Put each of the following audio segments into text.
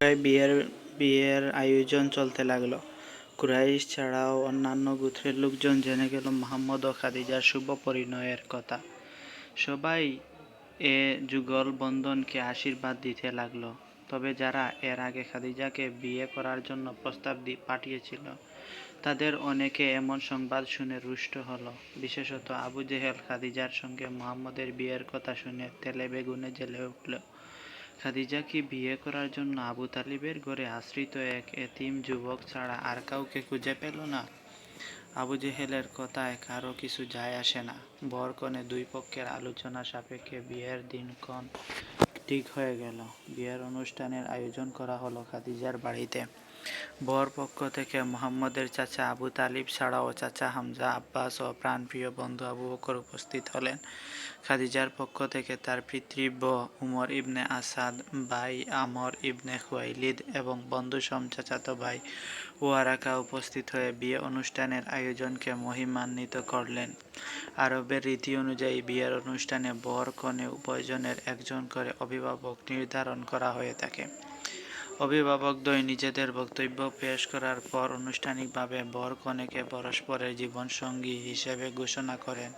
বিয়ের বিয়ের আয়োজন চলতে লাগল। কুরাইশ ছাড়াও অন্যান্য গোত্রের লোকজন জেনে গেল মোহাম্মদ ও খাদিজার শুভ পরিণয়ের কথা। সবাই এ যুগল বন্ধনকে আশীর্বাদ দিতে লাগল। তবে যারা এর আগে খাদিজাকে বিয়ে করার জন্য প্রস্তাব পাঠিয়েছিল, তাদের অনেকে এমন সংবাদ শুনে রুষ্ট হলো। বিশেষত আবু জেহেল খাদিজার সঙ্গে মোহাম্মদের বিয়ের কথা শুনে তেলে বেগুনে জ্বলে উঠল। খাদিজাকে বিয়ে করার জন্য আবু তালিবের ঘরে আশ্রিত এক এতিম যুবক ছাড়া আর কাউকে খুঁজে পেল না। আবু জেহেলের কথায় কারও কিছু যায় আসে না। বরকনে দুই পক্ষের আলোচনা সাপেক্ষে বিয়ের দিনক্ষণ ঠিক হয়ে গেল। বিয়ের অনুষ্ঠানের আয়োজন করা হলো খাদিজার বাড়িতে। বর পক্ষ থেকে মোহাম্মদের চাচা আবু তালিব ছাড়াও চাচা হামজা আব্বাস ও প্রাণপ্রিয় বন্ধু আবু বকর উপস্থিত হলেন। খাদিজার পক্ষ থেকে তার পিতৃব্য উমর ইবনে আসাদ, ভাই আমর ইবনে খুয়াইলিদ এবং বন্ধু সম চাচাতো ভাই ওয়ারাকা উপস্থিত হয়ে বিয়ে অনুষ্ঠানের আয়োজনকে মহিমান্বিত করলেন। আরবের রীতি অনুযায়ী বিয়ের অনুষ্ঠানে বর কনে উভয়জনের একজন করে অভিভাবক নির্ধারণ করা হয়ে থাকে। অভিভাবকদ্বয় নিজেদের বক্তব্য পেশ করার পর আনুষ্ঠানিকভাবে বর কনেকে পরস্পরের জীবনসঙ্গী হিসেবে ঘোষণা করেন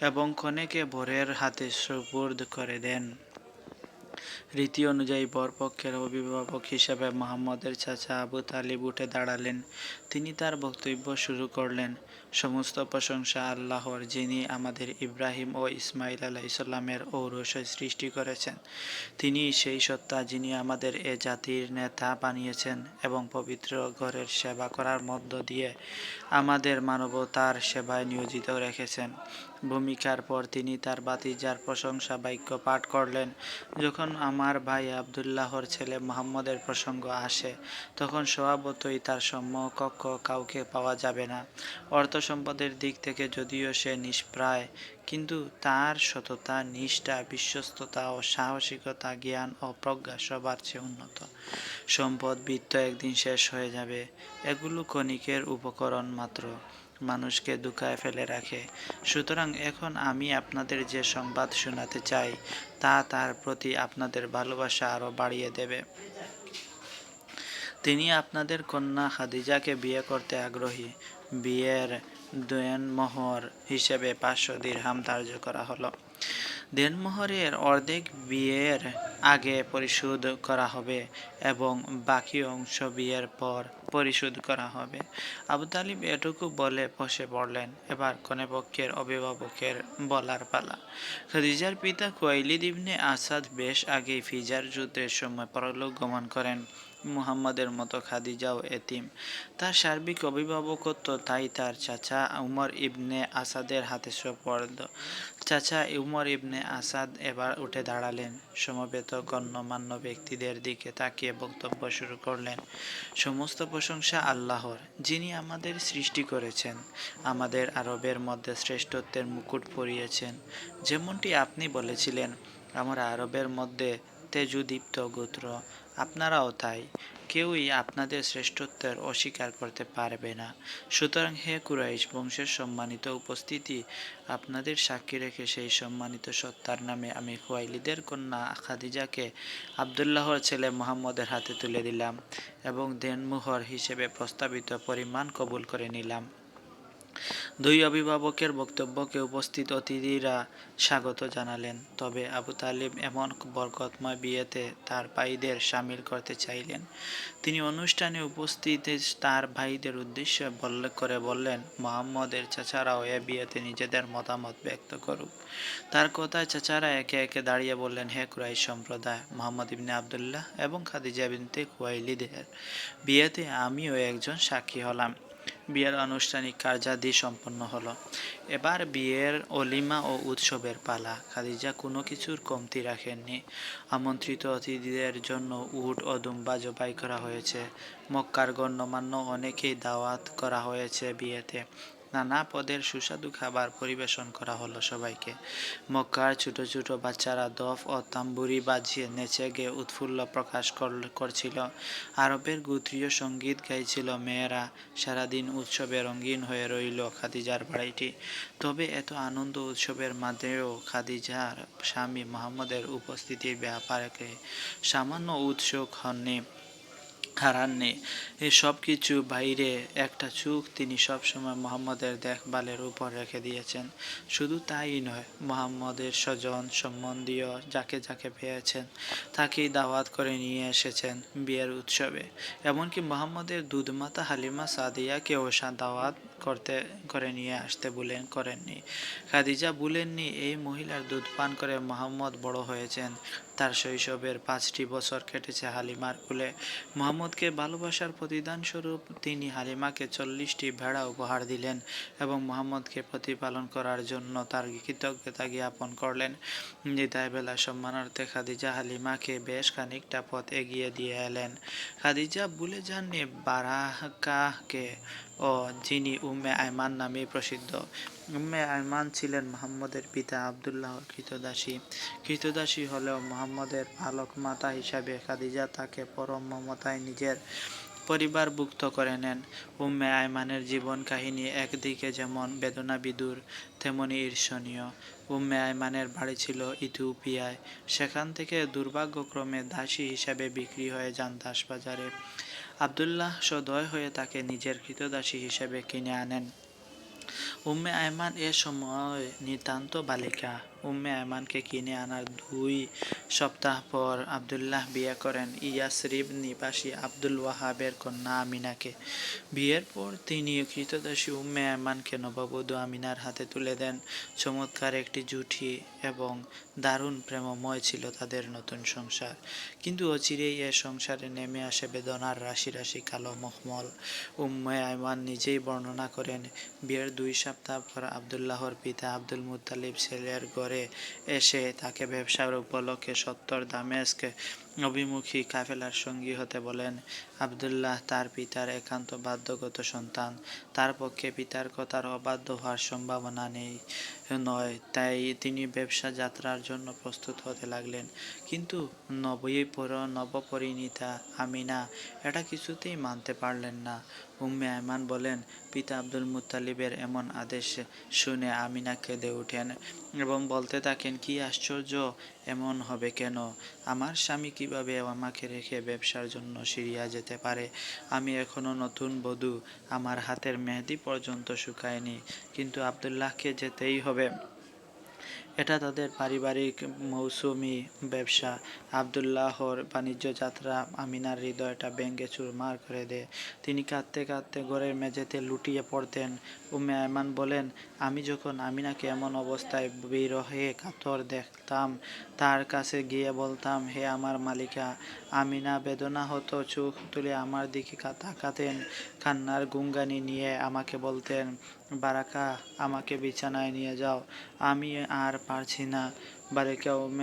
এবং কনেকে বরের হাতে সুপুর্দ করে দেন। রীতি অনুযায়ী বরপক্ষের অভিভাবক হিসেবে মোহাম্মদের চাচা আবু তালিব উঠে দাঁড়ালেন। তিনি তার বক্তব্য শুরু করলেন, সমস্ত প্রশংসা আল্লাহর, যিনি আমাদের ইব্রাহিম ও ইসমাইল আলাইসাল্লামের ঔরসয় সৃষ্টি করেছেন। তিনি সেই সত্তা যিনি আমাদের এ জাতির নেতা বানিয়েছেন এবং পবিত্র ঘরের সেবা করার মধ্য দিয়ে আমাদের মানবতার সেবায় নিয়োজিত রেখেছেন। ভূমিকার পর তিনি তার বাতিজার প্রশংসা বাক্য পাঠ করলেন। যখন আমার ভাই আবদুল্লাহর ছেলে মোহাম্মদের প্রসঙ্গ আসে, তখন স্বভাবতই তার সমকক্ষ কাউকে পাওয়া যাবে না। অর্থ সম্পদের দিক থেকে যদিও সে নিষ্প্রায়, কিন্তু তার সততা, নিষ্ঠা, বিশ্বস্ততা ও সাহসিকতা, জ্ঞান ও প্রজ্ঞা সবার চেয়ে উন্নত। সম্পদ বৃত্ত একদিন শেষ হয়ে যাবে। এগুলো ক্ষণিকের উপকরণ মাত্র। মানুষকে দুকায় ফেলে রাখে। সুতরাং এখন আমি আপনাদের যে সংবাদ শোনাতে চাই, তা তার প্রতি আপনাদের ভালোবাসা আরও বাড়িয়ে দেবে। তিনি আপনাদের কন্যা খাদিজাকে বিয়ে করতে আগ্রহী। বিয়ের দেনমোহর হিসেবে পাঁচশো দিরহাম ধার্য করা হলো। দেনমোহরের অর্ধেক বিয়ের আগে পরিশোধ করা হবে এবং বাকি অংশ বিয়ের পর পরিশোধ করা হবে। আবু তালিব এটুকু বলে বসে পড়লেন। এবার কনেপক্ষের অভিভাবকের বলার পালা। খাদিজার পিতা কোয়াইলি ইবনে আসাদ বেশ আগেই ফিজার যুদ্ধের সময় পরলোক গমন করেন। মুহাম্মাদের মতো খাদিজাও এতিম। তার সার্বিক অভিভাবকত্ব তাই তার চাচা উমর ইবনে আসাদের হাতে সোপর্দ। চাচা উমর ইবনে আসাদ এবার উঠে দাঁড়ালেন। সমবেত গণ্যমান্য ব্যক্তিদের দিকে তাকিয়ে বক্তব্য শুরু করলেন, সমস্ত প্রশংসা আল্লাহর, যিনি আমাদের সৃষ্টি করেছেন। আমাদের আরবের মধ্যে শ্রেষ্ঠত্বের মুকুট পরিয়েছেন। যেমনটি আপনি বলেছিলেন, আমরা আরবের মধ্যে তেজুদীপ্ত গোত্র আপনারাও তাই। কেউই আপনাদের শ্রেষ্ঠত্বের অস্বীকার করতে পারবে না। সুতরাং হে কুরাইশ, বংশের সম্মানিত উপস্থিতি, আপনাদের সাক্ষী রেখে সেই সম্মানিত সত্তার নামে আমি খোয়াইলিদের কন্যা খাদিজাকে আবদুল্লাহর ছেলে মোহাম্মদের হাতে তুলে দিলাম এবং দেনমোহর হিসেবে প্রস্তাবিত পরিমাণ কবুল করে নিলাম। দুই অভিভাবকের বক্তব্যকে উপস্থিত অতিথিরা স্বাগত জানালেন, তবে আবু তালিব এমন বরকতময় বিয়েতে তার ভাইদের সামিল করতে চাইলেন। তিনি অনুষ্ঠানে উপস্থিত তার ভাইদের উদ্দেশ্যে করে বললেন, মোহাম্মদের চাচারাও এ বিয়েতে নিজেদের মতামত ব্যক্ত করুক। তার কথায় চাচারা একে একে দাঁড়িয়ে বললেন, হে কুরাই সম্প্রদায়, মোহাম্মদ ইবনে আবদুল্লাহ এবং খাদিজা বিনতে কুয়াইলিদের বিয়েতে আমিও একজন সাক্ষী হলাম। বিয়ের আনুষ্ঠানিক কার্যাদি সম্পন্ন হলো। এবার বিয়ের অলিমা ও উৎসবের পালা। খাদিজা কোনো কিছুর কমতি রাখেননি। আমন্ত্রিত অতিথিদের জন্য উট ও দুম্বা জবাই করা হয়েছে। মক্কার গণ্যমান্য অনেকেই দাওয়াত করা হয়েছে বিয়েতে। নানা পদের সুস্বাদু খাবার পরিবেশন করা হলো সবাইকে। মক্কার ছোট ছোট বাচ্চারা দফ ও তাম্বুরি বাজিয়ে নেচে গিয়ে উৎফুল্ল প্রকাশ করছিল। আরবের গোত্রীয় সংগীত গাইছিল মেয়েরা। সারাদিন উৎসবে রঙিন হয়ে রইল খাদিজার বাড়িটি। তবে এত আনন্দ উৎসবের মাঝেও খাদিজার স্বামী মোহাম্মদের উপস্থিতির ব্যাপারে সামান্য উৎসুক হননি। হারাননি সব কিছু বাইরে একটা চোখ তিনি সবসময় মোহাম্মদের দেখভালের উপর রেখে দিয়েছেন। শুধু তাই নয়, মোহাম্মদের স্বজন, সম্বন্ধীয় যাকে যাকে পেয়েছেন, তাকেই দাওয়াত করে নিয়ে এসেছেন বিয়ের উৎসবে। এমনকি মোহাম্মদের দুধমাতা হালিমা সাদিয়াকেও দাওয়াত করতে, করে নিয়ে আসতে বলেন, করেননি। খাদিজা বলেননি এই মহিলার দুধ পান করে মোহাম্মদ বড় হয়েছেন। তার শৈশবের পাঁচটি বছর কেটেছে হালিমার কুলে। মোহাম্মদকে ভালোবাসার প্রতিদান স্বরূপ তিনি হালিমাকে চল্লিশটি ভেড়া উপহার দিলেন এবং মোহাম্মদকে প্রতিপালন করার জন্য তার কৃতজ্ঞতা জ্ঞাপন করলেন। নিদায় বেলা সম্মানার্থে খাদিজা হালিমাকে বেশ খানিকটা পথ এগিয়ে দিয়ে এলেন। খাদিজা ভুলে যাননি বারাকাকে ও যিনি উম্মে আয়মান নামে প্রসিদ্ধ। উম্মে আয়মান ছিলেন মোহাম্মদের পিতা আবদুল্লাহর কৃতদাসী। কৃতদাসী হলেও মোহাম্মদের পালক মাতা হিসাবে খাদিজা তাকে পরম মমতায় নিজের পরিবারভুক্ত করে নেন। উম্মে আয়মানের জীবন কাহিনী একদিকে যেমন বেদনা বিদুর, তেমনি ঈর্ষণীয়। উম্মে আয়মানের বাড়ি ছিল ইথিওপিয়ায়। সেখান থেকে দুর্ভাগ্যক্রমে দাসী হিসাবে বিক্রি হয়ে যান দাসবাজারে। আবদুল্লাহ সদয় হয়ে তাকে নিজের কৃতদাসী হিসেবে কিনে আনেন। উম্মে আয়মান এ সময় নিতান্ত বালিকা উম্মে আয়মানকে কিনে আনার দুই সপ্তাহ পর আবদুল্লাহ বিয়ে করেন ইয়াসরিব নিবাসী আব্দুল ওয়াহাবের কন্যা আমিনাকে। বিয়ের পর তিনি কৃতদাসী উম্মে আয়মানকে নববধূ আমিনার হাতে তুলে দেন। চমৎকার একটি জুটি এবং দারুণ প্রেমময় ছিল তাদের নতুন সংসার। কিন্তু অচিরেই এ সংসারে নেমে আসে বেদনার রাশি রাশি কালো মখমল। উম্মে আয়মান নিজেই বর্ণনা করেন, বিয়ের দুই সপ্তাহ পর আবদুল্লাহর পিতা আব্দুল মুত্তালিব ছেলের ঘরে এসে তাকে ব্যবসার উপলক্ষে সত্তর দামেস্ক অভিমুখী কাফেলার সঙ্গী হতে বলেন। আবদুল্লাহ তার পিতার একান্ত বাধ্যগত সন্তান। তার পক্ষে পিতার কথার অবাধ্য হওয়ার সম্ভাবনা নেই। নয়, তাই তিনি ব্যবসা যাত্রার জন্য প্রস্তুত হতে লাগলেন। কিন্তু নবপর, নবপরিণীতা, আমিনা এটা কিছুতেই মানতে পারলেন না। উম্মে আয়মান বলেন, পিতা আব্দুল মুতালিবের এমন আদেশ শুনে আমিনা কেঁদে উঠেন এবং বলতে থাকেন, কি আশ্চর্য এমন হবে কেন? আমার স্বামী কীভাবে আমাকে রেখে ব্যবসার জন্য সিরিয়া যেতে পারে? আমি এখনও নতুন বধূ, আমার হাতের মেহেদি পর্যন্ত শুকায়নি, কিন্তু আবদুল্লাহকে যেতেই হবে। এটা তাদের পারিবারিক মৌসুমি ব্যবসা। আবদুল্লাহর বাণিজ্য যাত্রা আমিনার হৃদয়টা ব্যঙ্গে চুরমার করে দেয়। তিনি কাঁদতে কাঁদতে ঘরের মেঝেতে লুটিয়ে পড়তেন। উম্মে আয়মান বলেন, আমি যখন আমিনাকে এমন অবস্থায় বিরহে কাতর দেখতাম, তার কাছে গিয়ে বলতাম, হে আমার মালিকা, আমিনা বেদনা হতো চোখ তুলে আমার দিকে তাকাতেন। কান্নার গুঙ্গানি নিয়ে আমাকে বলতেন বারাকা, আমাকে বিছানায় নিয়ে যাও। আমি আর পারছি না।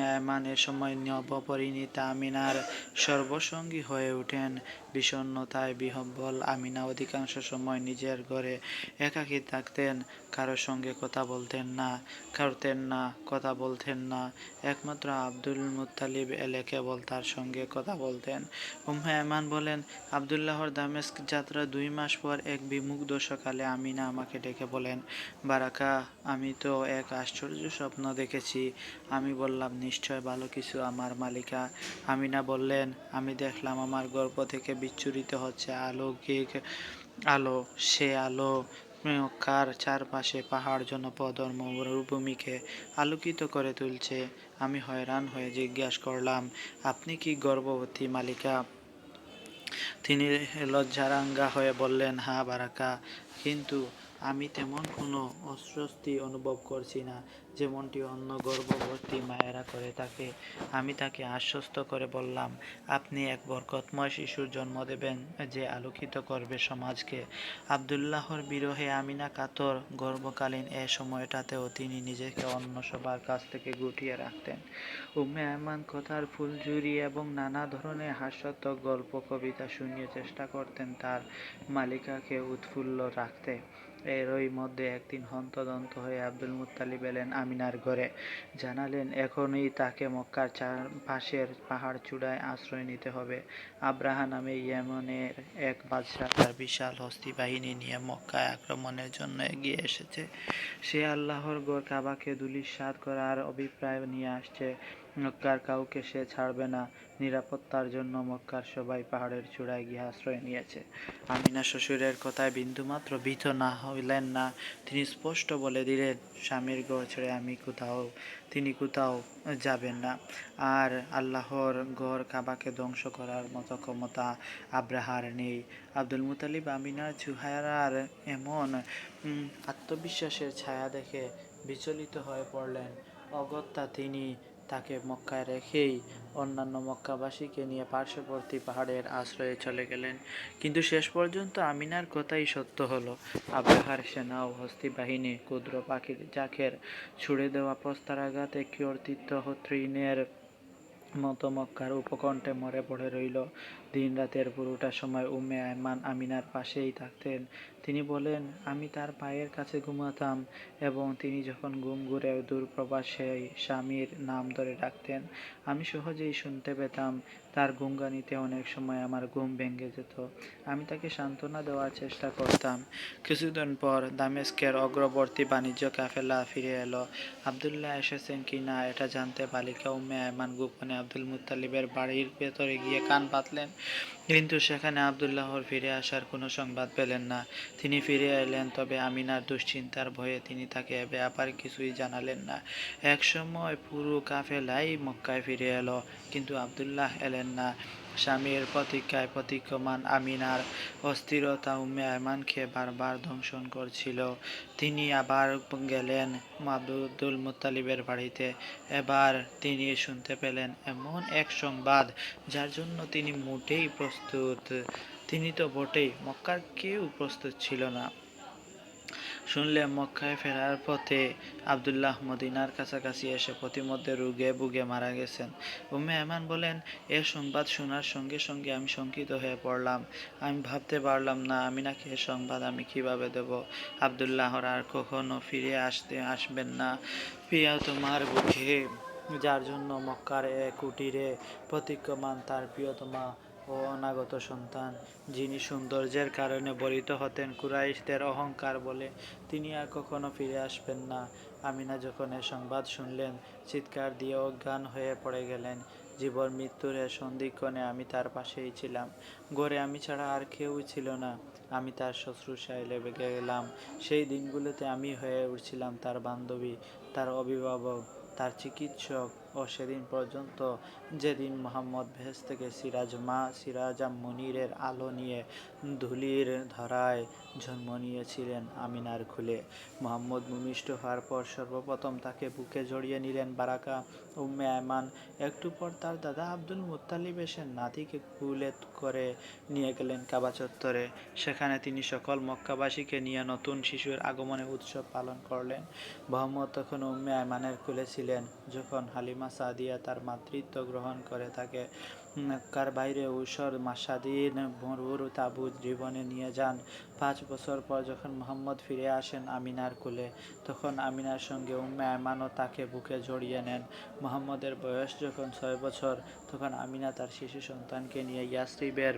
আয়মান এ সময় নবপরিণীতা আমিনার সর্বসঙ্গী হয়ে ওঠেন। বিষণ্ণতায় বিহব্বল আমিনা অধিকাংশ সময় নিজের ঘরে একাকী থাকতেন, কারও সঙ্গে কথা বলতেন না, কারতেন না, কথা বলতেন না। একমাত্র আব্দুল মুতালিব এলে কেবল তার সঙ্গে কথা বলতেন। উম্মে আয়মান বলেন, আবদুল্লাহর দামেস্ক যাত্রা দুই মাস পর এক বিমুগ্ধ সকালে আমিনা আমাকে ডেকে বলেন, বারাকা, আমি তো এক আশ্চর্য স্বপ্ন দেখেছি। আমি বললাম, নিশ্চয় ভালো কিছু আমার মালিকা। আমিনা বললেন, আমি দেখলাম আমার গর্ভ থেকে বিচ্ছুরিত হচ্ছে। আলৌকিক আলো, সে আলো কার চারপাশে পাহাড়, জনপদ ও মরুভূমিকে আলোকিত করে তুলছে। আমি হয়রান হয়ে জিজ্ঞাসা করলাম, আপনি কি গর্ভবতী মালিকা? তিনি লজ্জারাঙ্গা হয়ে বললেন হা বারাকা। কিন্তু আমি তেমন কোনো অস্বস্তি অনুভব করছি না, যেমনটি অন্য গর্ভবতী মায়েরা করে থাকে। আমি তাকে আশ্বস্ত করে বললাম, আপনি এক বরকতময় শিশুর জন্ম দেবেন যে আলোকিত করবে সমাজকে। আবদুল্লাহর বিরহে আমিনা কাতর গর্ভকালীন এ সময়টাতেও তিনি নিজেকে অন্য সবার কাছ থেকে গুটিয়ে রাখতেন। উম্মে আয়মান কথার ফুলঝুরি এবং নানা ধরনের হাস্যাত্মক গল্প, কবিতা শুনিয়ে চেষ্টা করতেন তার মালিকাকে উৎফুল্ল রাখতে। এরই মধ্যে একদিন হন্তদন্ত হয়ে আব্দুল মুত্তালিব এলেন আমিনার ঘরে। জানালেন, এখনই তাকে মক্কার পাশের পাহাড় চূড়ায় আশ্রয় নিতে হবে। আব্রাহা নামে ইয়েমনের এক বাদশাহ তার বিশাল হস্তি বাহিনী নিয়ে মক্কায় আক্রমণের জন্য এগিয়ে এসেছে। সে আল্লাহর গড় কাবাকে ধূলিসাৎ করার অভিপ্রায় নিয়ে আসছে। মক্কার কাউকে সে ছাড়বে না। নিরাপত্তার জন্য মক্কার সবাই পাহাড়ের চূড়ায় গিয়ে আশ্রয় নিয়েছে। আমিনা শ্বশুরের কথায় বিন্দুমাত্র ভীত না হইলেন না। তিনি স্পষ্ট বলে দিলেন, স্বামীর ঘর ছেড়ে আমি কোথাও, তিনি কোথাও যাবেন না। আর আল্লাহর ঘর কাবাকে ধ্বংস করার মতো ক্ষমতা আব্রাহার নেই। আব্দুল মুতালিব আমিনার চুহায়ার এমন আত্মবিশ্বাসের ছায়া দেখে বিচলিত হয়ে পড়লেন। অগত্যা তিনি তাকে মক্কায় রেখেই অন্যান্য মক্কাবাসীকে নিয়ে পার্শ্ববর্তী পাহাড়ের আশ্রয়ে চলে গেলেন। কিন্তু শেষ পর্যন্ত আমিনার কথাই সত্য হলো। আব্রাহার সেনা ও হস্তি বাহিনী ক্ষুদ্র পাখির জাকের ছুড়ে দেওয়া প্রস্তারাঘাতে কর্তৃত্ব তৃণের মতো মক্কার উপকণ্ঠে মরে পড়ে রইল। দিন রাতের পুরোটা সময় উম্মে আয়মান আমিনার পাশেই থাকতেন। তিনি বলেন, আমি তার পায়ের কাছে ঘুমাতাম এবং তিনি যখন ঘুম ঘুরে দূরপ্রবাসে স্বামীর নাম ধরে ডাকতেন, আমি সহজেই শুনতে পেতাম তার গুঙ্গানিতে অনেক সময় আমার ঘুম ভেঙে যেত। আমি তাকে সান্ত্বনা দেওয়ার চেষ্টা করতাম। কিছুদিন পর দামেস্কের অগ্রবর্তী বাণিজ্য কাফেলা ফিরে এলো। আবদুল্লাহ এসেছেন কি না, এটা জানতে বালিকা উম্মে আয়মান গোপনে আব্দুল মুত্তালিবের বাড়ির ভেতরে গিয়ে কান পাতলেন কিন্তু সেখানে আবদুল্লাহর ফিরে আসার কোনো সংবাদ পেলেন না। তিনি ফিরে এলেন, তবে আমিনার দুশ্চিন্তার ভয়ে তিনি তাকে ব্যাপার কিছুই জানালেন না। এক সময় পুরো কাফেলাই মক্কায় ফিরে এলো, কিন্তু আবদুল্লাহ এলেন না, স্বামীর প্রতীক্ষায় প্রতীক্ষমান আমিনার অস্থিরতা উম্মে আয়মানকে বারবার দংশন করছিল। তিনি আবার গেলেন আব্দুল মুত্তালিবের বাড়িতে। এবার তিনি শুনতে পেলেন এমন এক সংবাদ, যার জন্য তিনি মোটেই প্রস্তুত। তিনি তো বটেই, মক্কার কেউ প্রস্তুত ছিল না। শুনলে মক্কায় ফেরার পথে আবদুল্লাহ মদিনার কাছাকাছি এসে প্রতিমধ্যে রুগে বুগে মারা গেছেন। উম্মে এমান বলেন, এ সংবাদ শোনার সঙ্গে সঙ্গে আমি শঙ্কিত হয়ে পড়লাম। আমি ভাবতে পারলাম না, আমি নাকি এ সংবাদ আমি কীভাবে দেব? আবদুল্লাহর আর কখনো ফিরে আসতে আসবেন না। প্রিয়া তোমার বুকে, যার জন্য মক্কার এক কুটিরে প্রতীক্ষমান, তার প্রিয়তমা ও অনাগত সন্তান। যিনি সৌন্দর্যের কারণে বলিত হতেন, কুরাইশদের অহংকার বলে তিনি আর কখনো ফিরে আসবেন না। আমিনা যখন এ সংবাদ শুনলেন, চিৎকার দিয়ে অজ্ঞান হয়ে পড়ে গেলেন। জীবন মৃত্যুর এ সন্ধিক্ষণে আমি তার পাশেই ছিলাম। গড়ে আমি ছাড়া আর কেউ ছিল না। আমি তার শুশ্রূষায় লেগে গেলাম। সেই দিনগুলোতে আমি হয়ে উঠছিলাম তার বান্ধবী, তার অভিভাবক, তার চিকিৎসক ও সেদিন পর্যন্ত যেদিন মোহাম্মদ ভেস থেকে সিরাজ মা সিরাজা মনিরের আলো নিয়ে ধুলির ধরায় জন্ম নিয়েছিলেন আমিনার খুলে। মোহাম্মদ ভূমিষ্ঠ হওয়ার পর সর্বপ্রথম তাকে বুকে জড়িয়ে নিলেন বারাকা উম্মে আয়মান। একটু পর তার দাদা আব্দুল মুত্তালিব এসে নাতিকে কুলে করে নিয়ে গেলেন কাবা চত্বরে। সেখানে তিনি সকল মক্কাবাসীকে নিয়ে নতুন শিশুর আগমনে উৎসব পালন করলেন। মোহাম্মদ তখন উম্মে আয়মানের কুলে ছিলেন। যখন হালিমা সাদিয়া তার মাতৃত্ব গ্রহণ করে, তাকে মক্কার বাইরে ঊষর মাসাদিন মরুর তাবু জীবনে নিয়ে যান। পাঁচ বছর পর যখন মোহাম্মদ ফিরে আসেন আমিনার কুলে, তখন আমিনার সঙ্গে উম্মে আয়মানও তাকে বুকে জড়িয়ে নেন। মোহাম্মদের বয়স যখন ছয় বছর, তখন আমিনা তার শিশু সন্তানকে নিয়ে ইয়াসরিবের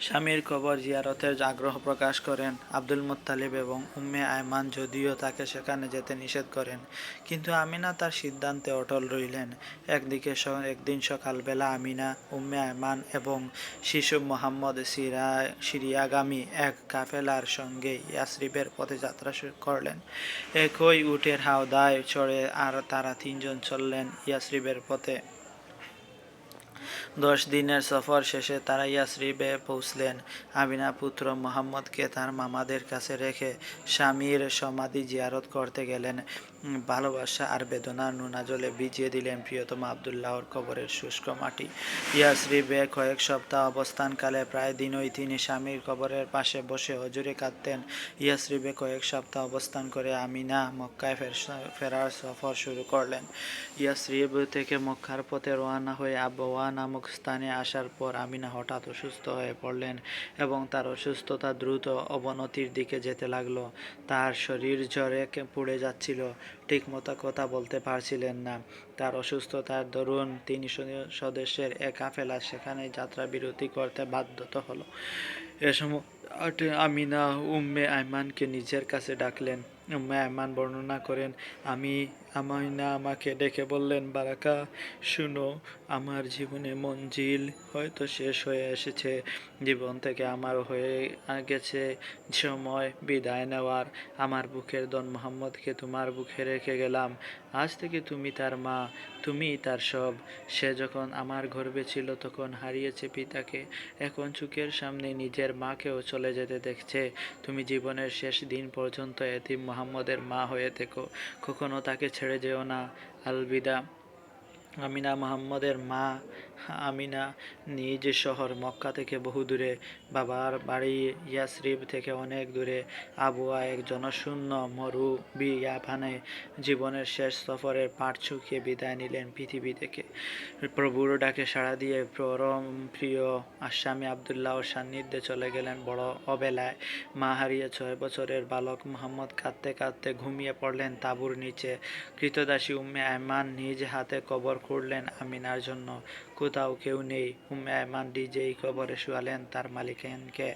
স্বামীর কবর জিয়ারতের আগ্রহ প্রকাশ করেন আব্দুল মুত্তালিব এবং উম্মে আয়মান যদিও তাকে সেখানে যেতে নিষেধ করেন। কিন্তু আমিনা তার সিদ্ধান্তে অটল রইলেন। একদিকে একদিন সকালবেলা আমিনা, উম্মে আয়মান এবং শিশু মোহাম্মদ সিরা, সিরিয়াগামী এক কাফেলার সঙ্গে ইয়াসরিবের পথে যাত্রা শুরু করলেন। একই উটের হাওদায় চড়ে আর তারা তিনজন চললেন ইয়াসরিবের পথে। দশ দিনের সফর শেষে তারা ইয়াসরিবে পৌঁছলেন। আমিনা পুত্র মোহাম্মদকে তার মামাদের কাছে রেখে স্বামীর সমাধি জিয়ারত করতে গেলেন। ভালোবাসা আর বেদনা নোনা জলে ভিজিয়ে দিলেন প্রিয়তম আবদুল্লাহর কবরের শুষ্ক মাটি। ইয়াসরিবে কয়েক সপ্তাহ অবস্থানকালে প্রায় দিনই তিনি স্বামীর কবরের পাশে বসে হজুরে কাঁদতেন। ইয়াসরিবে কয়েক সপ্তাহ অবস্থান করে আমিনা মক্কায় ফের- ফেরার সফর শুরু করলেন। ইয়াসরিব থেকে মক্কার পথে রওনা হয়ে আবওয়া নামক স্থানে আসার পর আমিনা হঠাৎ অসুস্থ হয়ে পড়লেন এবং তার অসুস্থতা দ্রুত অবনতির দিকে যেতে লাগল। তার শরীর জ্বরে পুড়ে যাচ্ছিল। ঠিকমতো কথা বলতে পারছিলেন না। তার অসুস্থতার দরুন তিনি সদস্যের এক কাফেলা সেখানে যাত্রা বিরতি করতে বাধ্যত হলো। এ সময় আমিনা, উম্মে আইমানকে নিজের কাছে ডাকলেন। উম্মে আয়মান বর্ণনা করেন, আমি আমাইনা আমাকে ডেকে বললেন, বারাকা, শুনো, আমার জীবনে মঞ্জিল হয়তো শেষ হয়ে এসেছে। জীবন থেকে আমার হয়ে গেছে, সময় বিদায় নেওয়ার। আমার বুকের দন মোহাম্মদকে তোমার বুকে রেখে গেলাম। আজ থেকে তুমি তার মা, তুমি তার সব। সে যখন আমার গর্বে ছিল তখন হারিয়েছে পিতাকে। এখন চুকের সামনে নিজের মাকেও চলে যেতে দেখছে। তুমি জীবনের শেষ দিন পর্যন্ত এতিম মোহাম্মদের মা হয়ে থেকো। কখনো তাকে ছেড়ে যেও না। আলবিদা। আমিনা মোহাম্মদের মা। আমিনা নিজ শহর মক্কা থেকে বহু দূরে। বাবার বাড়ি ইয়াসরিব থেকে অনেক দূরে। আবুয়া এক জনশূন্য মরু বিয়াফানে জীবনের শেষ সফরের পাট ছুকিয়ে বিদায় নিলেন পৃথিবী থেকে। প্রভুর ডাকে সাড়া দিয়ে পরম প্রিয় আসামি আবদুল্লাহর সান্নিধ্যে চলে গেলেন বড় অবেলায়। মা হারিয়ে ছয় বছরের বালক মোহাম্মদ কাঁদতে কাঁদতে ঘুমিয়ে পড়লেন তাঁবুর নিচে। কৃতদাসী উম্মে আয়মান নিজ হাতে কবর খুঁড়লেন আমিনার জন্য। কোথাও কেউ নেই। উম্মে আয়মান নিজেই কবরে শুয়ালেন, তার মালিকানকে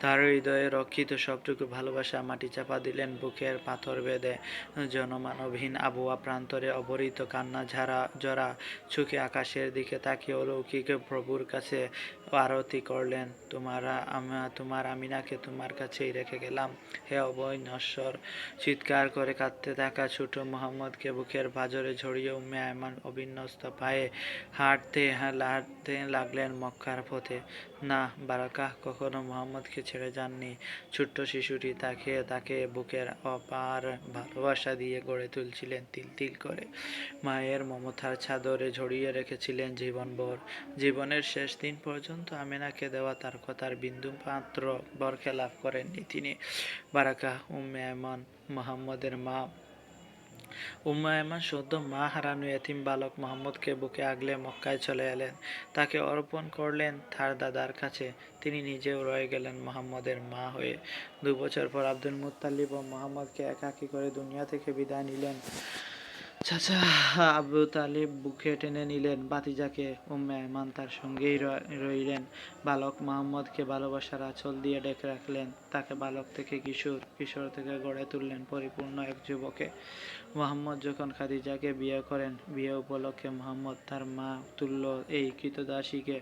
তার হৃদয়ে রক্ষিত সবটুকু ভালোবাসা মাটি চাপা দিলেন বুকের পাথর বেঁধে। জনমানবহীন আবহাওয়া প্রান্তরে অবরিত কান্না ঝাড়া জরা চোখে আকাশের দিকে তাকিয়ে অলৌকিক প্রভুর কাছে আরতি করলেন, তোমারা আমা, তোমার আমিনাকে তোমার কাছেই রেখে গেলাম। হে অবৈ নশ্বর চিৎকার করে কাঁদতে থাকা ছোট মোহাম্মদকে বুকের বাজরে ঝরিয়ে উম্মে আয়মান অবিন্যস্ত পায়ে হাঁটতে হাঁটতে লাগলেন মক্কার পথে। না, বারাকাহ, কখনো মোহাম্মদকে ছেড়ে যাননি। ছোট্ট শিশুটি তাকে তাকে বুকের অপার ভালোবাসা দিয়ে গড়ে তুলছিলেন, তিল তিল করে। মায়ের মমতার চাদরে ঝরিয়ে রেখেছিলেন জীবনভর। জীবনের শেষ দিন পর্যন্ত আমিনাকে দেওয়া তার কথার বিন্দু মাত্র বরখেলাপ করেননি তিনি। বারাকাহ উম্মে এমন মোহাম্মদের মা উম্মায়মান সদ্য মা হারানো এতিম বালক মোহাম্মদকে বুকে আগলে মক্কায় চলে এলেন। তাকে অর্পণ করলেন তার দাদার কাছে। তিনি নিজেও রয়ে গেলেন মোহাম্মদের মা হয়ে। দু বছর পর আব্দুল মুতালিব ও মোহাম্মদকে একাকী করে দুনিয়া থেকে বিদায় নিলেন। চাচা আবু তালিব বুকে টেনে নিলেন বাতিজাকে উম্মে আয়মান তার সঙ্গেই রইলেন। বালক মোহাম্মদকে ভালোবাসার আঁচল দিয়ে ডেকে রাখলেন। তাকে বালক থেকে কিশোর কিশোর থেকে গড়ে তুললেন পরিপূর্ণ এক যুবকে। মোহাম্মদ যখন খাদিজাকে বিয়ে করেন, বিয়ে উপলক্ষে মোহাম্মদ তার মা তুল্য এই কৃতদাসীকে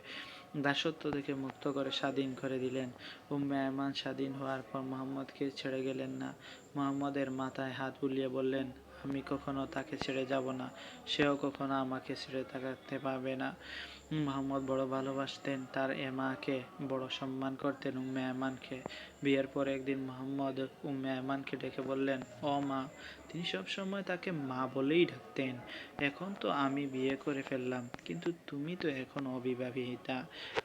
দাসত্ব থেকে মুক্ত করে স্বাধীন করে দিলেন। উম্মে আয়মান স্বাধীন হওয়ার পর মোহাম্মদকে ছেড়ে গেলেন না। মোহাম্মদের মাথায় হাত বুলিয়ে বললেন আমি কখনো তাকে ছেড়ে যাব না সেও কখনো আমাকে ছেড়ে থাকতে পারবে না। মোহাম্মদ বড় ভালোবাসতেন, তার এ মাকে বড় সম্মান করতেন উম্মে আয়মানকে বিয়ের পর একদিন মোহাম্মদ উম্মে আয়মানকে ডেকে বললেন, ও মা, তিনি সবসময় তাকে মা বলেই ডাকতেন। এখন তো আমি বিয়ে করে ফেললাম, কিন্তু তুমি তো এখন অবিবাহিতা।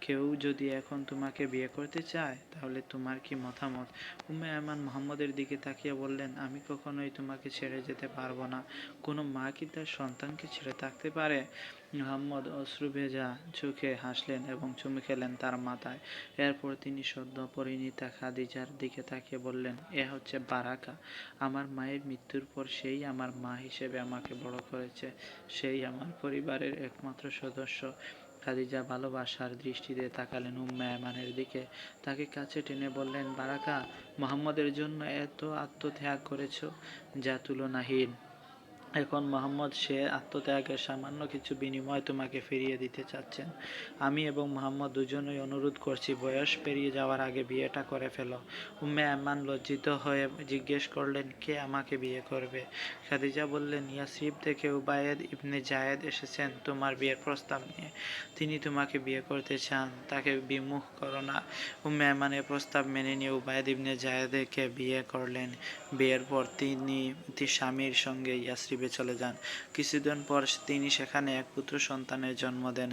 কেউ যদি এখন তোমাকে বিয়ে করতে চায়, তাহলে তোমার কি মতামত? উম্মে আয়মান মোহাম্মদের দিকে তাকিয়ে বললেন, আমি কখনোই তোমাকে ছেড়ে যেতে পারব না। কোনো মা কি তার সন্তানকে ছেড়ে থাকতে পারে? মোহাম্মদ অশ্রু ভেজা চোখে হাসলেন এবং চুমু খেলেন তার মাথায়। এরপর তিনি সদ্য পরিণীতা খাদিজার দিকে তাকিয়ে বললেন, এ হচ্ছে বারাকা। আমার মায়ের মৃত্যুর পর সেই আমার মা হিসেবে আমাকে বড় করেছে। সেই আমার পরিবারের একমাত্র সদস্য। খাদিজা ভালোবাসার দৃষ্টিতে তাকালেন উম্মে আয়মানের দিকে। তাকে কাছে টেনে বললেন, বারাকা, মোহাম্মদের জন্য এত আত্মত্যাগ করেছ যা তুলনাহীন। এখন মোহাম্মদ সে আত্মত্যাগের সামান্য কিছু বিনিময় তোমাকে ফিরিয়ে দিতে চাচ্ছেন। আমি এবং মোহাম্মদ দুজনেই অনুরোধ করছি, বয়স পেরিয়ে যাওয়ার আগে বিয়েটা করে ফেলো। উম্মে আম্মান লজ্জিত হয়ে জিজ্ঞেস করলেন, কে আমাকে বিয়ে করবে? খাদিজা বললেন, ইয়াসিব থেকে উবায়েদ ইবনে জায়েদ এসেছেন তোমার বিয়ের প্রস্তাব নিয়ে। তিনি তোমাকে বিয়ে করতে চান, তাকে বিমুখ করো না। উম্মে আম্মানের প্রস্তাব মেনে নিয়ে উবায়েদ ইবনে জায়েদকে বিয়ে করলেন। বিয়ের পর তিনি তিনি স্বামীর সঙ্গে ইয়াসরিবে চলে যান। কিছুদিন পর তিনি সেখানে এক পুত্র সন্তানের জন্ম দেন,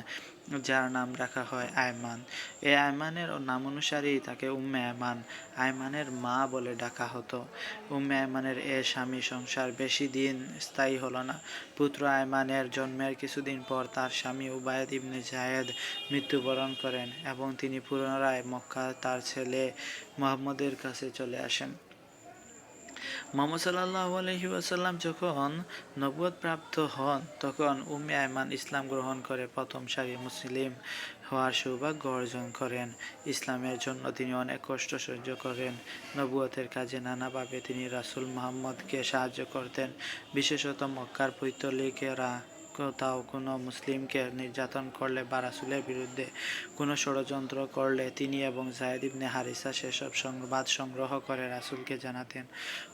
যার নাম রাখা হয় আয়মান। এ আয়মানের নাম অনুসারেই তাকে উম্মে আয়মান, আয়মানের মা বলে ডাকা হতো। উম্মে আয়মানের এ স্বামী সংসার বেশি দিন স্থায়ী হলো না। পুত্র আয়মানের জন্মের কিছুদিন পর তার স্বামী উবায়দ ইবনে জায়েদ মৃত্যুবরণ করেন এবং তিনি পুনরায় মক্কা তার ছেলে মোহাম্মদের কাছে চলে আসেন। মোহাম্মদ সাল্লাহ আলহি আসাল্লাম যখন নবুয়ত প্রাপ্ত হন, তখন উম্মে আয়মান ইসলাম গ্রহণ করে প্রথম সারি মুসলিম হওয়ার সৌভাগ্য অর্জন করেন। ইসলামের জন্য তিনি অনেক কষ্ট সহ্য করেন। নবুয়তের কাজে নানাভাবে তিনি রাসুল মোহাম্মদকে সাহায্য করতেন। বিশেষত মক্কার পৈতলিকেরা কোথাও কোনো মুসলিমকে নির্যাতন করলে বা রাসুলের বিরুদ্ধে কোনো ষড়যন্ত্র করলে তিনি এবং জায়দ ইবনে হারিসা সেসব সংবাদ সংগ্রহ করে রাসুলকে জানাতেন।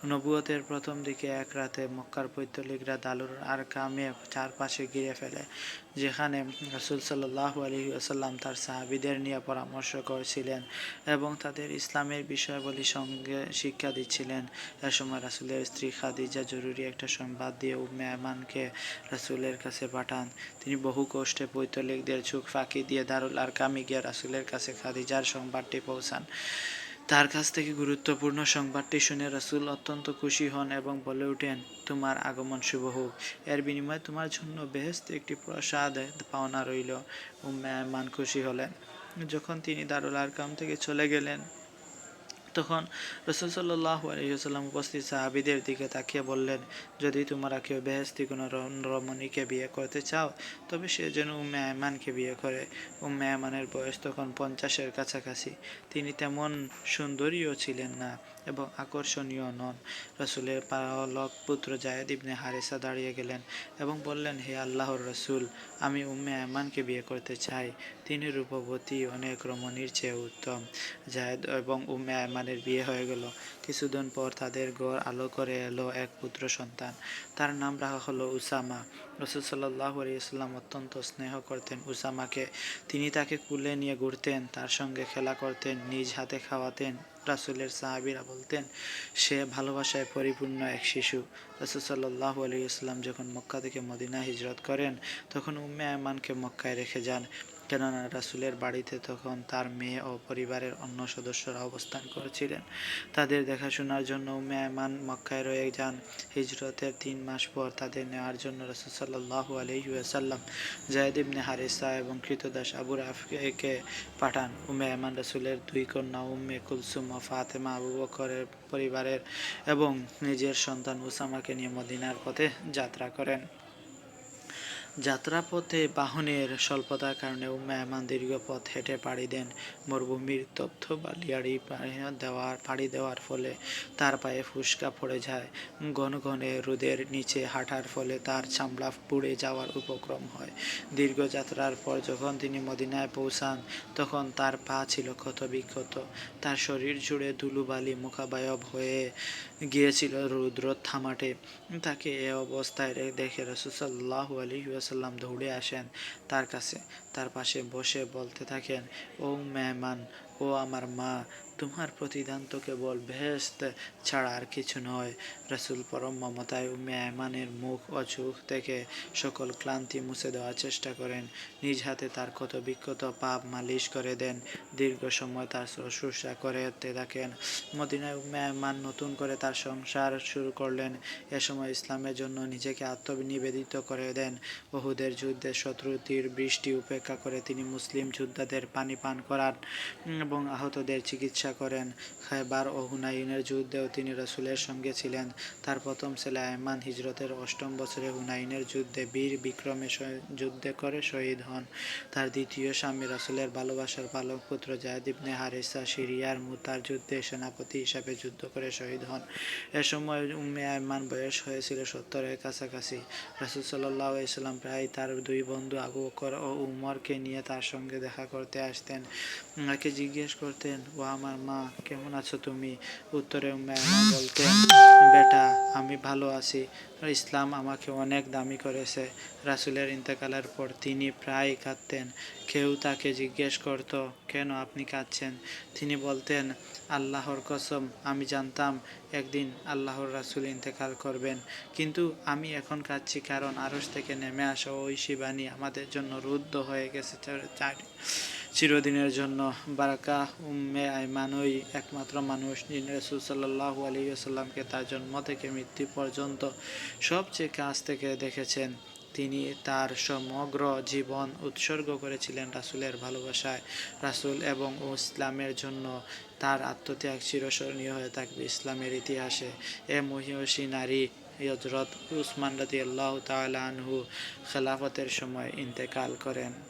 নবুয়তের প্রথম দিকে এক রাতে মক্কার পৈতলিকরা দালুর আর কামে চারপাশে ঘিরে ফেলে। যেখানে রাসুল সাল্লাহ আলহি আসাল্লাম তার সাহাবিদের নিয়ে পরামর্শ করছিলেন এবং তাদের ইসলামের বিষয়াবলী সঙ্গে শিক্ষা দিচ্ছিলেন। এ সময় রাসুলের স্ত্রী খাদিজা জরুরি একটা সংবাদ দিয়ে উম্মে আয়মানকে রাসুলের কাছে পাঠান। তিনি বহু কষ্টে পৈতলিকদের চোখ ফাঁকি দিয়ে দারুল আর কামি গিয়ে রাসুলের কাছে খাদিজার সংবাদটি পৌঁছান। তার কাছ থেকে গুরুত্বপূর্ণ সংবাদটি শুনে রাসুল অত্যন্ত খুশি হন এবং বলে ওঠেন তোমার আগমন শুভ হোক। এর বিনিময়ে তোমার জন্য বেহেস্ত একটি প্রসাদ পাওনা রইল। উম্মে মান খুশি হলেন। যখন তিনি দারুল আরকাম থেকে চলে গেলেন তখন রসুল সাল্লাহ আলহিহাল্লাম উপস্থিত সাহাবিদের দিকে তাকিয়ে বললেন, যদি তোমরা কেউ বেহেস্তি কোনো রমণীকে বিয়ে করতে চাও, তবে সে যেন উম্মে আয়মানকে বিয়ে করে। উম্মে আয়মানের বয়স তখন পঞ্চাশের কাছাকাছি। তিনি তেমন সুন্দরীও ছিলেন না। এবং আকর্ষণীয় নন। রসুলের পালক পুত্র জায়দ ইবনে হারেসা দাঁড়িয়ে গেলেন এবং বললেন, হে আল্লাহর রসুল, আমি উম্মে আয়মানকে বিয়ে করতে চাই। তিনি রূপবতী, অনেক রমণীর চেয়ে উত্তম জায়দ এবং উম্মে আয়মানের বিয়ে হয়ে গেল। কিছুদিন পর তাদের গড় আলো করে এলো এক পুত্র সন্তান। তার নাম রাখা হলো উসামা। রসুল সাল্লাহ আলিয়াল্লাম অত্যন্ত স্নেহ করতেন উসামাকে। তিনি তাকে কুলে নিয়ে ঘুরতেন, তার সঙ্গে খেলা করতেন, নিজ হাতে খাওয়াতেন। রাসুলের সাহাবিরা বলতেন, সে ভালোবাসায় পরিপূর্ণ এক শিশু। রাসুল সাল্লাহ আলিয়াল্লাম যখন মক্কা থেকে মদিনা হিজরত করেন, তখন উম্মে আয়মানকে মক্কায় রেখে যান। কেননা রাসুলের বাড়িতে তখন তার মেয়ে ও পরিবারের অন্য সদস্যরা অবস্থান করেছিলেন। তাদের দেখাশোনার জন্য উম্মে আয়মান মক্কায় রয়ে যান। হিজরতের তিন মাস পর তাদের নেওয়ার জন্য রসুল সাল্লাহ আলহিউসাল্লাম জায়দ ইবনে হারিসা এবং কৃতদাস আবু রাফকে পাঠান। উম্মে আয়মান রসুলের দুই কন্যা উম্মে কুলসুম ও ফাতেমা আবু বকরের পরিবারের এবং নিজের সন্তান উসামাকে নিয়ে মদিনার পথে যাত্রা করেন। যাত্রাপথে বাহনের স্বল্পতার কারণে উম্মায়মান দীর্ঘ পথ হেঁটে পাড়ি দেন। মরুভূমির তথ্য বালিয়াড়ি দেওয়ার, পাড়ি দেওয়ার ফলে তার পায়ে ফুসকা পড়ে যায়। ঘন ঘনে রোদের নিচে হাঁটার ফলে তার চামড়া পুড়ে যাওয়ার উপক্রম হয়। দীর্ঘ যাত্রার পর যখন তিনি মদিনায় পৌঁছান, তখন তার পা ছিল ক্ষত বিক্ষত তার শরীর জুড়ে ধুলোবালি মুখাবায়ব হয়ে গিয়েছিল রুদ্র থামাটে। তাকে এ অবস্থায় দেখে রসুসাল্লাহ আলী ওয়াসাল্লাম দৌড়ে আসেন তার কাছে। তার পাশে বসে বলতে থাকেন, ও মেহমান, ও আমার মা তোমার প্রতিদান তো কেবল বেহেস্ত ছাড়া আর কিছু নয়। রসুল পরম মমতায় উম্মে আয়মানের মুখ ও চোখ থেকে সকল ক্লান্তি মুছে দেওয়ার চেষ্টা করেন। নিজ হাতে তার ক্ষত বিক্ষত পাপ মালিশ করে দেন। দীর্ঘ সময় তার শুশ্রূষা করতে থাকেন। মদিনায় আয়মান নতুন করে তার সংসার শুরু করলেন। এ সময় ইসলামের জন্য নিজেকে আত্মনিবেদিত করে দেন। বহুদের যুদ্ধে শত্রুতির বৃষ্টি উপেক্ষা করে তিনি মুসলিম যোদ্ধাদের পানি পান করান এবং আহতদের চিকিৎসা করেন। খায়বার ও হুনাইনের যুদ্ধেও তিনি রসুলের সঙ্গে ছিলেন। তার প্রথম ছেলে আয়মান হিজরতের অষ্টম বছরে হুনাইনের যুদ্ধে বীর বিক্রমে যুদ্ধে করে শহীদ হন। তার দ্বিতীয় স্বামী রাসুলের ভালোবাসার পালক পুত্র জায়দ ইবনে হারিসা সিরিয়ার মুতার যুদ্ধে সেনাপতি হিসাবে যুদ্ধ করে শহীদ হন। এ সময় উম্মে আয়মান বয়স হয়েছিল সত্তরের কাছাকাছি। রাসুল সাল্লাহ ইসলাম প্রায় তার দুই বন্ধু আবু বকর ও উমরকে নিয়ে তার সঙ্গে দেখা করতে আসতেন। ওনাকে জিজ্ঞেস করতেন ও আমার মা, কেমন আছো তুমি? উত্তরে আয়মান বলতেন, বেটা, আমি ভালো আছি। ইসলাম আমাকে অনেক দামি করেছে। রাসুলের ইন্তেকালের পর তিনি প্রায় কাঁদতেন। কেউ তাকে জিজ্ঞেস করত, কেন আপনি কাঁদছেন? তিনি বলতেন, আল্লাহর কসম, আমি জানতাম একদিন আল্লাহর রাসুল ইন্তেকাল করবেন। কিন্তু আমি এখন কাঁদছি কারণ আরস থেকে নেমে আসা ওই শিবানী আমাদের জন্য রুদ্ধ হয়ে গেছে চার- চিরদিনের জন্য বারাকা উম্মে আইমানই একমাত্র মানুষ, যিনি রসুল সাল্লাহ আলী আসাল্লামকে তার জন্ম থেকে মৃত্যু পর্যন্ত সবচেয়ে কাছ থেকে দেখেছেন। তিনি তার সমগ্র জীবন উৎসর্গ করেছিলেন রাসুলের ভালোবাসায়। রাসুল এবং ইসলামের জন্য তার আত্মত্যাগ চিরস্মরণীয় হয়ে থাকবে ইসলামের ইতিহাসে। এ মহিষী নারী হজরত উসমান রাদি আল্লাহ তালা আনহু খেলাফতের সময় ইন্তেকাল করেন।